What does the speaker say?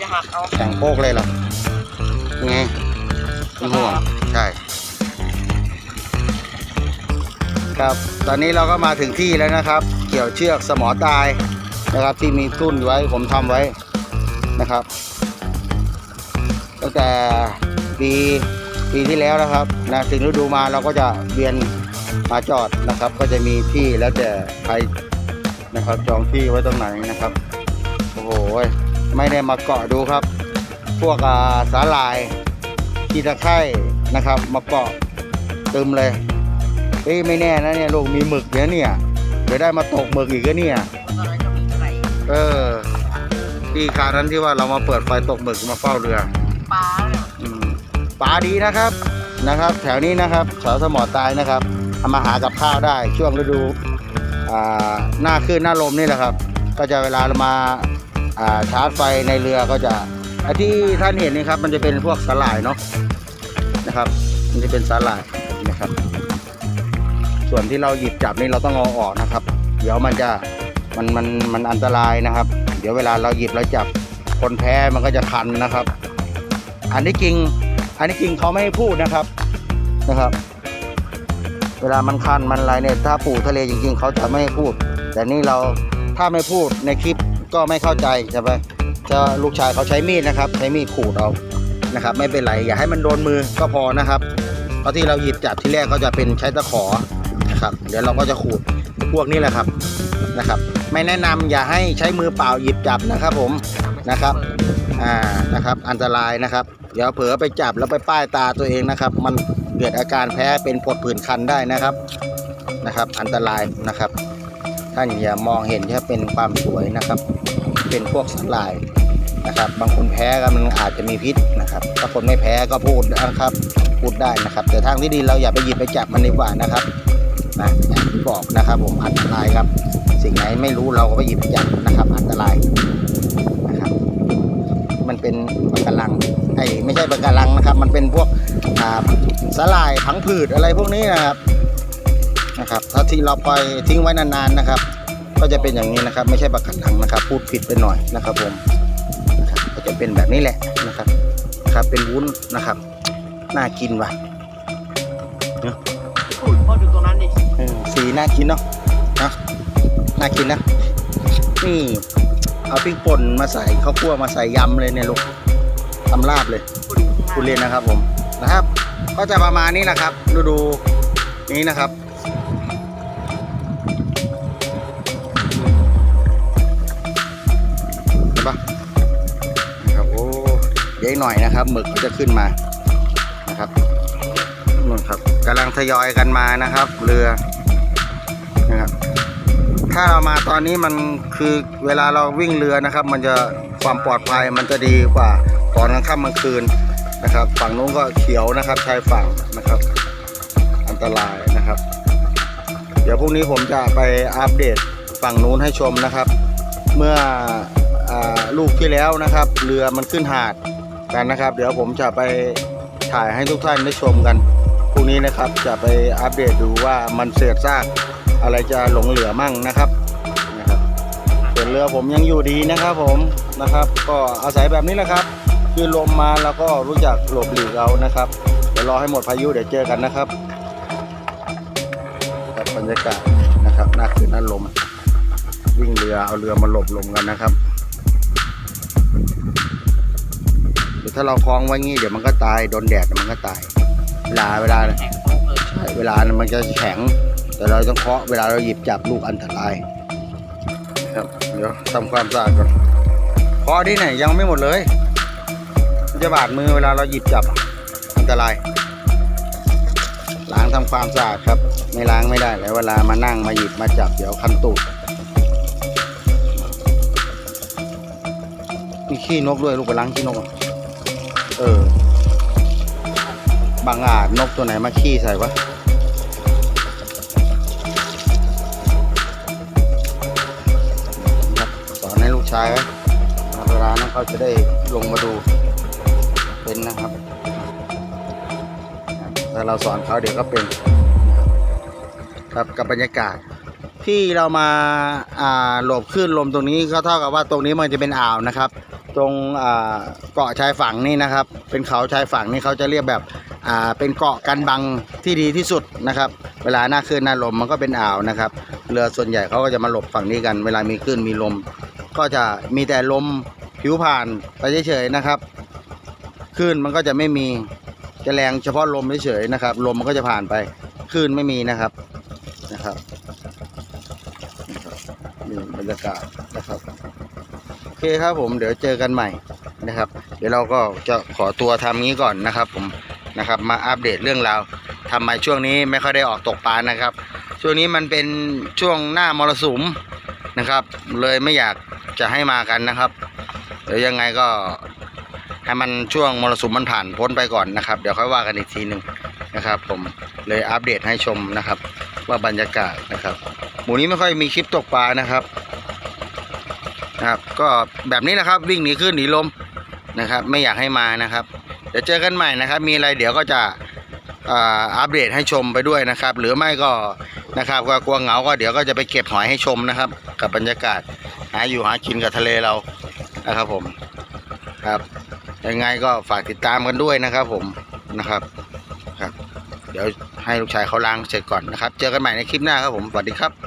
จะหักเอาแข็งโป๊กเลยเหรอไงเป็นห่วงใช่ ครับตอนนี้เราก็มาถึงที่แล้วนะครับ เกี่ยวเชือกสมอตายนะครับ ที่มีทุ่นไว้ผมทำไว้นะครับ ตั้งแต่ปีปีที่แล้วนะครับนะถึงฤดูมาเราก็จะเวียนมาจอดนะครับ ก็จะมีที่แล้วแต่ใครนะครับจองที่ไว้ตรงไหนนะครับ โอ้โห ไม่ได้มาเกาะดูครับ พวกอ่าสาหร่ายที่ตะไคร่นะครับ มาเกาะตึมเลยเอ้ยไม่แน่นะเนี่ยลูกมีหมึกเนี่ยเนี่ยเดี๋ยวได้มาตกหมึกอีกก็เนี่ยตอนนั้นก็มีไข่เออที่คราวนั้นที่ว่าเรามาเปิดไฟตกหมึกมาเฝ้าเรือปลาเนี่ยอืมปลาดีนะครับนะครับ แถวนี้นะครับแถวสมอตายนะครับทำมาหากับข้าวได้ช่วงฤดูอ่าหน้าขึ้นหน้าลมนี่แหละครับ ก็จะเวลาเรามาอ่า ชาร์จไฟในเรือก็จะไอที่ท่านเห็นนี่ครับ มันจะเป็นพวกสาหร่ายเนาะนะครับ มันจะเป็นสาหร่ายนะครับ ส่วนที่เราหยิบจับนี่เราต้องเอาออกนะครับ เดี๋ยวมันจะมันมันมันอันตรายนะครับ เดี๋ยวเวลาเราหยิบแล้วจับคนแพ้มันก็จะคันนะครับ อันที่จริง อันที่จริงเขาไม่ให้พูดนะครับนะครับ เวลามันคันมันอะไรเนี่ยถ้าปู่ทะเลจริง ๆเขาจะไม่ให้พูด แต่นี่เราถ้าไม่พูดในคลิป ก็ไม่เข้าใจใช่ไหมจะลูกชายเขาใช้มีดนะครับ ใช้มีดขูดเอานะครับ ไม่เป็นไรอย่าให้มันโดนมือก็พอนะครับเพราะที่เราหยิบจับที่แรกก็จะเป็นใช้ตะขอนะครับ เดี๋ยวเราก็จะขูดพวกนี้แหละครับนะครับ ไม่แนะนำอย่าให้ใช้มือเปล่าหยิบจับนะครับผมนะครับอ่านะครับอันตรายนะครับเดี๋ยวเผลอไปจับแล้วไปป้ายตาตัวเองนะครับ มันเกิดอาการแพ้เป็นผดผื่นคันได้นะครับนะครับ อันตรายนะครับ ท่านอย่ามองเห็นแค่เป็นความสวยนะครับ เป็นพวกสลายนะครับ บางคนแพ้ก็มันอาจจะมีพิษนะครับ ถ้าคนไม่แพ้ก็พูดนะครับ พูดได้นะครับ แต่ทางที่ดีเราอย่าไปหยิบไปจับมันดีกว่านะครับนะอย่างที่บอกนะครับผมอันตรายครับ สิ่งไหนไม่รู้เราก็ไปหยิบไปจับนะครับ อันตรายนะครับ มันเป็นปะการังไอ้ไม่ใช่ปะการังนะครับ มันเป็นพวกสลายผังผืดอะไรพวกนี้นะครับนะครับ ถ้าที่เราปล่อยทิ้งไว้นานๆนะครับ ก็จะเป็นอย่างนี้นะครับ ไม่ใช่ปะการังนะครับ พูดผิดไปหน่อยนะครับผมนะครับก็จะเป็นแบบนี้แหละนะครับนะครับเป็นวุ้นนะครับน่ากินว่ะขุดพอถึงตรงนั้นดิเออสีน่ากินเนาะนะน่ากินนะนี่เอาพริกป่นมาใส่ข้าวคั่วมาใส่ยำเลยเนี่ยลูกทำลาบเลยขุดคุณเรียนนะครับผมนะครับ ก็จะประมาณนี้แหละครับฤดูนี้นะครับ ดี๋ยวอีกหน่อยนะครับหมึกก็จะขึ้นมานะครับนู่นครับกำลังทยอยกันมานะครับ เรือนะครับ ถ้าเรามาตอนนี้มันคือเวลาเราวิ่งเรือนะครับ มันจะความปลอดภัยมันจะดีกว่าตอนกลางค่ำกลางคืนนะครับ ฝั่งนู้นก็เขียวนะครับชายฝั่งนะครับ อันตรายนะครับ เดี๋ยวพรุ่งนี้ผมจะไปอัปเดตฝั่งนู้นให้ชมนะครับ เมื่ออลูกที่แล้วนะครับ เรือมันขึ้นหาด กันนะครับ เดี๋ยวผมจะไปถ่ายให้ทุกท่านได้ชมกันพรุ่งนี้นะครับจะไปอัปเดตดูว่ามันเศษซากอะไรจะหลงเหลือมั่งนะครับนะครับส่วนเรือผมยังอยู่ดีนะครับผมนะครับ ก็อาศัยแบบนี้แหละครับ คือลมมาแล้วก็รู้จักหลบหลีกเอานะครับเดี๋ยวรอให้หมดพายุเดี๋ยวเจอกันนะครับบรรยากาศนะครับน่าคืนน่าลมวิ่งเรือเอาเรือมาหลบลมกันนะครับ ถ้าเราคล้องไว้งี้เดี๋ยวมันก็ตายโดนแดดมันก็ตาย เวลาเวลาเลยใช่เวลามันจะแข็ง แต่เราต้องเคาะเวลาเราหยิบจับลูกอันตรายครับเดี๋ยวทำความสะอาดก่อนเคาะดิไหนยังไม่หมดเลยมันจะบาดมือเวลาเราหยิบจับอันตรายล้างทำความสะอาดครับ ไม่ล้างไม่ได้แล้วเวลามานั่งมาหยิบมาจับเดี๋ยวคันตูดมีขี้นกด้วยลูกไปล้างขี้นกอะ เออ บางอาจนกตัวไหนมาขี้ใส่วะสอนให้ลูกชายไว้รับเวลานั้นเขาจะได้ลงมาดูเป็นนะครับ ถ้าเราสอนเขาเดี๋ยวก็เป็น ครับกับบรรยากาศที่เรามาอ่าหลบคลื่นลมตรงนี้ก็เท่ากับว่าตรงนี้มันจะเป็นอ่าวนะครับ ตรงเกาะชายฝั่งนี่นะครับ เป็นเขาชายฝั่งนี่เขาจะเรียกแบบเป็นเกาะกันบังที่ดีที่สุดนะครับ เวลาหน้าคลื่นหน้าลมมันก็เป็นอ่าวนะครับ เรือส่วนใหญ่เขาก็จะมาหลบฝั่งนี้กัน เวลามีคลื่นมีลม ก็จะมีแต่ลมผิวผ่านไปเฉยๆนะครับคลื่นมันก็จะไม่มีจะแรงเฉพาะลมเฉยๆนะครับ ลมมันก็จะผ่านไปคลื่นไม่มีนะครับนะครับนี่บรรยากาศนะครับ เคครับผมเดี๋ยวเจอกันใหม่นะครับ เดี๋ยวเราก็จะขอตัวทำงี้ก่อนนะครับผมนะครับมาอัปเดตเรื่องราวทำไมช่วงนี้ไม่ค่อยได้ออกตกปลานะครับ ช่วงนี้มันเป็นช่วงหน้ามรสุมนะครับ เลยไม่อยากจะให้มากันนะครับ เดี๋ยวยังไงก็ให้มันช่วงมรสุมมันผ่านพ้นไปก่อนนะครับ เดี๋ยวค่อยว่ากันอีกทีหนึ่งนะครับ ผมเลยอัปเดตให้ชมนะครับ ว่าบรรยากาศนะครับ หมูนี้ไม่ค่อยมีคลิปตกปลานะครับ นะครับ ก็แบบนี้นะครับวิ่งหนีขึ้นหนีลมนะครับ ไม่อยากให้มานะครับเดี๋ยวเจอกันใหม่นะครับ มีอะไรเดี๋ยวก็จะอัปเดตให้ชมไปด้วยนะครับ หรือไม่ก็นะครับก็กลัวเหงาก็เดี๋ยวก็จะไปเก็บหอยให้ชมนะครับ กับบรรยากาศหาอยู่หากินกับทะเลเรานะครับผมครับยังไงก็ฝากติดตามกันด้วยนะครับ ผมนะครับครับ เดี๋ยวให้ลูกชายเขาล้างเสร็จก่อนนะครับ เจอกันใหม่ในคลิปหน้าครับผมสวัสดีครับ